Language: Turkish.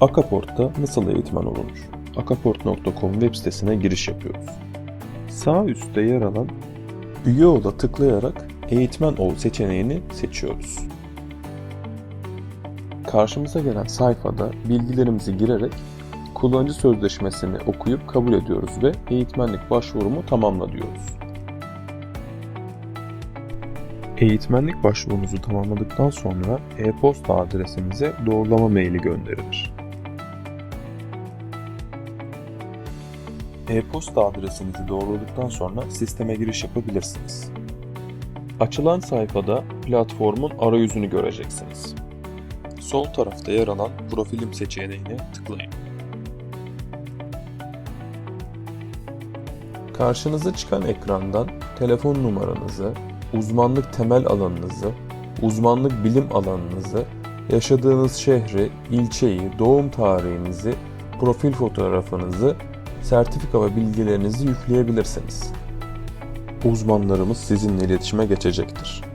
Akaport'ta nasıl eğitmen olunur? akaport.com web sitesine giriş yapıyoruz. Sağ üstte yer alan Üye ol'a tıklayarak Eğitmen ol seçeneğini seçiyoruz. Karşımıza gelen sayfada bilgilerimizi girerek kullanıcı sözleşmesini okuyup kabul ediyoruz ve eğitmenlik başvurumu tamamla diyoruz. Eğitmenlik başvurunuzu tamamladıktan sonra e-posta adresinize doğrulama maili gönderilir. E-posta adresinizi doğruladıktan sonra sisteme giriş yapabilirsiniz. Açılan sayfada platformun arayüzünü göreceksiniz. Sol tarafta yer alan profilim seçeneğine tıklayın. Karşınıza çıkan ekrandan telefon numaranızı, uzmanlık temel alanınızı, uzmanlık bilim alanınızı, yaşadığınız şehri, ilçeyi, doğum tarihinizi, profil fotoğrafınızı, sertifika ve bilgilerinizi yükleyebilirsiniz. Uzmanlarımız sizinle iletişime geçecektir.